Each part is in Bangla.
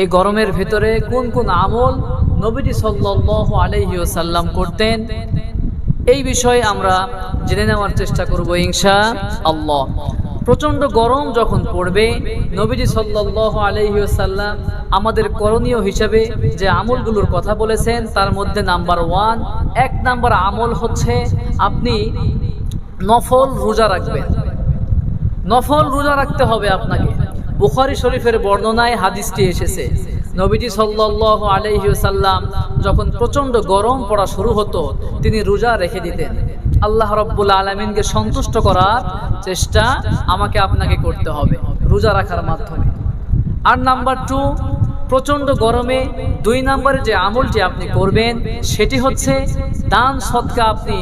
এই গরমের ভেতরে কোন কোন আমল নবীজি সাল্লাল্লাহু আলাইহি ওয়াসাল্লাম করতেন? এই বিষয়ে আমরা জেনে নেওয়ার চেষ্টা করব ইনশা আল্লাহ। প্রচণ্ড গরম যখন পড়বে, নবীজি সাল্লাল্লাহু আলাইহি ওয়াসাল্লাম আমাদের করণীয় হিসেবে যে আমলগুলোর কথা বলেছেন, তার মধ্যে নাম্বার ওয়ান, এক নাম্বার আমল হচ্ছে আপনি নফল রোজা রাখবেন। নফল রোজা রাখতে হবে আপনাকে। বুখারি শরীফের বর্ণনায় হাদিসটি এসেছে। নবীজি সাল্লাল্লাহু আলাইহি ওয়াসাল্লাম যখন প্রচণ্ড গরম পড়া শুরু হতো, তিনি রোজা রেখে দিতেন। আল্লাহ রব্বুল আলমিনকে সন্তুষ্ট করার চেষ্টা আমাকে আপনাকে করতে হবে, রোজা রাখার মাধ্যমে। আর নাম্বার টু, প্রচণ্ড গরমে দুই নম্বরে যে আমলটি আপনি করবেন, সেটি হচ্ছে দান সৎকা আপনি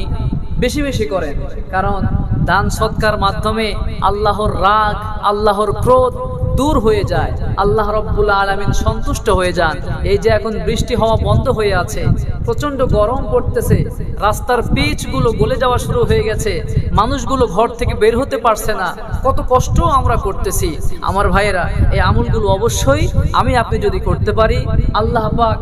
বেশি বেশি করেন। কারণ দান সৎকার মাধ্যমে আল্লাহর রাগ, আল্লাহর ক্রোধ দূর হয়ে যায়। আল্লাহ রব্বুল আলমিন সন্তুষ্ট হয়ে যান। এই যে এখন বৃষ্টি হওয়া বন্ধ হয়ে আছে প্রচণ্ড গরম পড়তেছে, রাস্তার পিচগুলো গলে যাওয়া শুরু হয়ে গেছে, মানুষগুলো ঘর থেকে বের হতে পারছে না। কত কষ্ট আমরা করতেছি। আমার ভাইয়েরা, এই আমলগুলো অবশ্যই আমি আপনি যদি করতে পারি, আল্লাহ পাক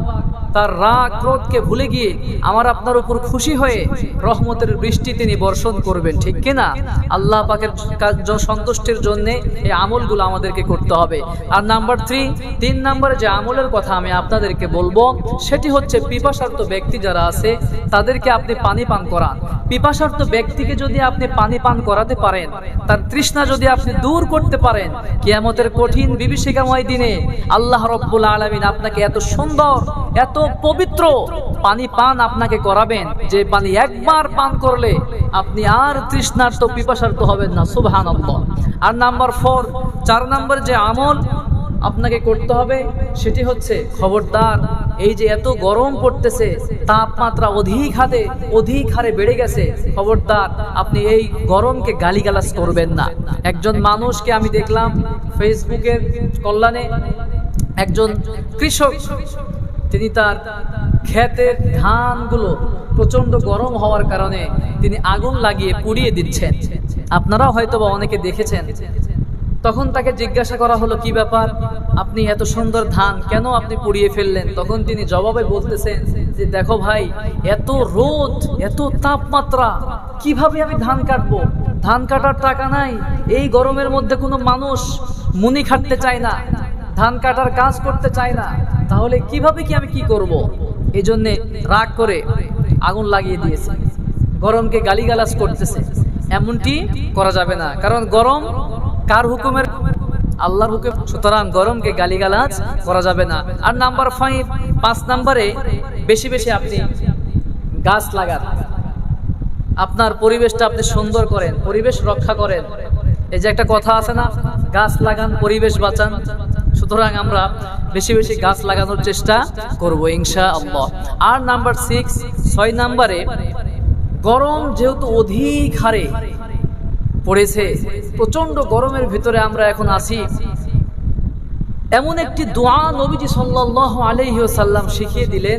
তার রাগ ক্রোধকে ভুলে গিয়ে আমার আপনার উপর খুশি হয়ে রহমতের বৃষ্টি তিনি বর্ষণ করবেন, ঠিক কিনা? আল্লাহ পাকের কাজ- সন্তুষ্টির জন্য এই আমলগুলো আমাদেরকে করতে হবে। আর নাম্বার থ্রি তিন নম্বরে যে আমলের কথা আমি আপনাদেরকে বলব, সেটি হচ্ছে পিপাসার্থ ব্যক্তি যারা আছে, তাদেরকে আপনি পানি পান করান। পিপাসার্থ ব্যক্তিকে যদি আপনি পানি পান করাতে পারেন, তার তৃষ্ণা যদি আপনি দূর করতে পারেন, কিয়ামতের কঠিন বিভীষিকাময় দিনে আল্লাহ রব্বুল আলমিন আপনাকে এত সুন্দর এত পবিত্র পানি পান আপনাকে করাবেন, যে পানি একবার পান করলে আপনি আর তৃষ্ণার্ত পিপাসার্থ হবেন না। সুবহান আর নাম্বার ফোর, চার নাম্বার যে আমল আপনাকে করতে হবে, সেটি হচ্ছে খবরদার। এই যে এত গরম পড়তেছে, তাপমাত্রা অধিক হারে অধিক হারে বেড়ে গেছে, খবরদার, আপনি এই গরমকে গালিগালাজ করবেন না। একজন মানুষকে আমি দেখলাম ফেসবুকের কল্যাণে একজন কৃষক তিনি তার ক্ষেতের ধানগুলো প্রচণ্ড গরম হওয়ার কারণে তিনি আগুন লাগিয়ে পুড়িয়ে দিচ্ছেন। আপনারাও হয়তো বা অনেকে দেখেছেন। তখন তাকে জিজ্ঞাসা করা হলো, কি ব্যাপার? আপনি এত সুন্দর ধান কেন আপনি পুড়িয়ে ফেললেন? তখন তিনি জবাবে বলতেছেন যে, দেখো ভাই, এত রোদ, এত তাপমাত্রা, কীভাবে আমি ধান কাটবো? ধান কাটার টাকা নাই, এই গরমের মধ্যে কোনো মানুষ মুনি খাটতে চায় না, ধান কাটার কাজ করতে চায় না তাহলে কীভাবে কি আমি কি করব। এই জন্যে রাগ করে আগুন লাগিয়ে দিয়েছে। গরমকে গালিগালাজ করতেছে। এমনটি করা যাবে না। কারণ গরম কার হুকুমের? আল্লাহর হুকুম। সুতরাং গরমকে গালিগালাজ করা যাবে না। আর নাম্বার ফাইভ, পাঁচ নাম্বারে বেশি বেশি আপনি গাছ লাগান। আপনার পরিবেশটা আপনি সুন্দর করেন, পরিবেশ রক্ষা করেন। এই যে একটা কথা আছে না, গাছ লাগান, পরিবেশ বাঁচান। সুতরাং আমরা বেশি বেশি গাছ লাগানোর চেষ্টা করব ইনশা আল্লাহ আর নাম্বার সিক্স ছয় নাম্বারে গরম যেহেতু অধিক হারে পড়েছে প্রচণ্ড গরমের ভিতরে আমরা এখন আছি। এমন একটি দোয়া নবীজি সাল্লাহ আলহি সাল্লাম শিখিয়ে দিলেন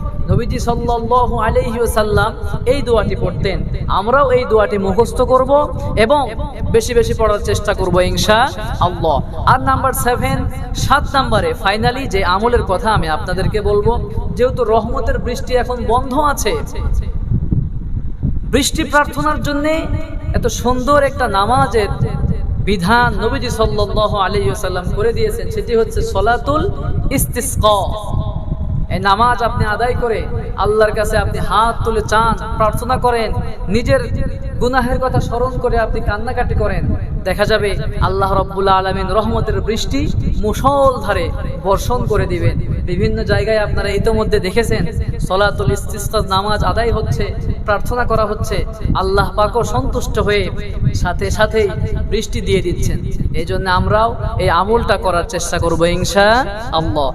নবীজি সাল্লাল্লাহু আলাইহি ওয়াসাল্লাম এই দোয়াটি পড়তেন। আমরাও এই দোয়াটি মুখস্থ করব এবং বেশি বেশি পড়ার চেষ্টা করব ইনশা আল্লাহ। আর নাম্বার সেভেন সাত নাম্বারে ফাইনালি যে আমলের কথা আমি আপনাদেরকে বলব, যেহেতু রহমতের বৃষ্টি এখন বন্ধ আছে, বৃষ্টি প্রার্থনার জন্য এত সুন্দর একটা নামাজের বিধান নবীজি আলাইহি ওয়াসাল্লাম করে দিয়েছেন, সেটি হচ্ছে সলাতুল ইস্তিসকা। এই নামাজ আপনি আদায় করে আল্লাহর কাছে আপনি হাত তুলে চান, প্রার্থনা করেন, নিজের গুনাহের কথা স্মরণ করে আপনি কান্নাকাটি করেন, দেখা যাবে আল্লাহ রব্বুল্লা আলমিন রহমতের বৃষ্টি মুসল ধারে বর্ষণ করে দিবেন। বিভিন্ন জায়গায় আপনারা ইতোমধ্যে দেখেছেন, সলাতুল ইস্তিস্কার নামাজ আদায় হচ্ছে, প্রার্থনা করা হচ্ছে, আল্লাহ পাকও সন্তুষ্ট হয়ে সাথে সাথেই বৃষ্টি দিয়ে দিচ্ছেন। এই জন্য আমরাও এই আমলটা করার চেষ্টা করব ইনশা আল্লাহ